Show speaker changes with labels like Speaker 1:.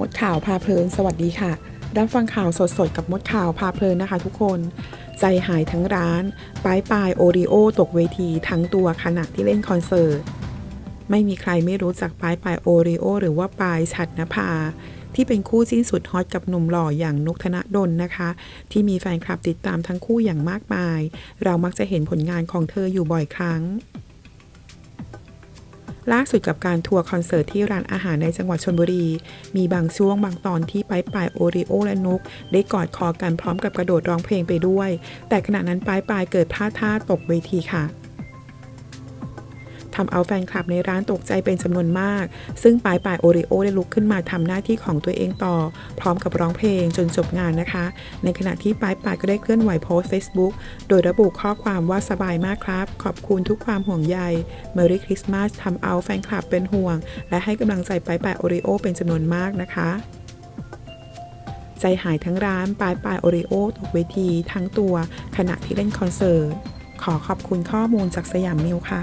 Speaker 1: มดข่าวพาเพลิน สวัสดีค่ะ รับฟังข่าวสดๆ กับมดข่าวพาเพลินนะคะทุกคน ใจหายทั้งร้านปลายปลายโอริโอตกเวทีทั้งตัวขณะที่เล่นคอนเสิร์ต ไม่มีใครไม่รู้จักปลายปลายโอริโอหรือว่าปลายฉัดนภาที่เป็นคู่จิ้นสุดฮอตกับหนุ่มหล่ออย่างนุกธนดลนะคะ ที่มีแฟนคลับติดตามทั้งคู่อย่างมากมาย เรามักจะเห็นผลงานของเธออยู่บ่อยครั้ง ล่าสุดกับการทัวร์คอนเสิร์ตที่ร้านอาหารในจังหวัดชลบุรี มีบางช่วงบางตอนที่ปลายปลายโอริโอและนุก ได้กอดคอกันพร้อมกับกระโดดร้องเพลงไปด้วย แต่ขณะนั้นปลายปลายเกิดพลาดท่าตกเวทีค่ะ ทำเอาแฟนคลับในร้านตกใจเป็นจำนวนมาก ซึ่งปลายปลายโอริโอได้ลุกขึ้นมาทำหน้าที่ของตัวเองต่อ พร้อมกับร้องเพลงจนจบงานนะคะ ในขณะที่ปลายปลายก็ได้เคลื่อนไหวโพสต์ Facebook โดยระบุข้อความว่าสบายมากครับ ขอบคุณทุกความห่วงใย Merry Christmas ทำเอาแฟนคลับเป็นห่วง และให้กำลังใจปลายปลายโอริโอเป็นจำนวนมากนะคะใจหายทั้งร้านปลายปลายโอริโอตกเวทีทั้งตัวขณะที่เล่นคอนเสิร์ต ขอขอบคุณข้อมูลจากสยามนิวค่ะ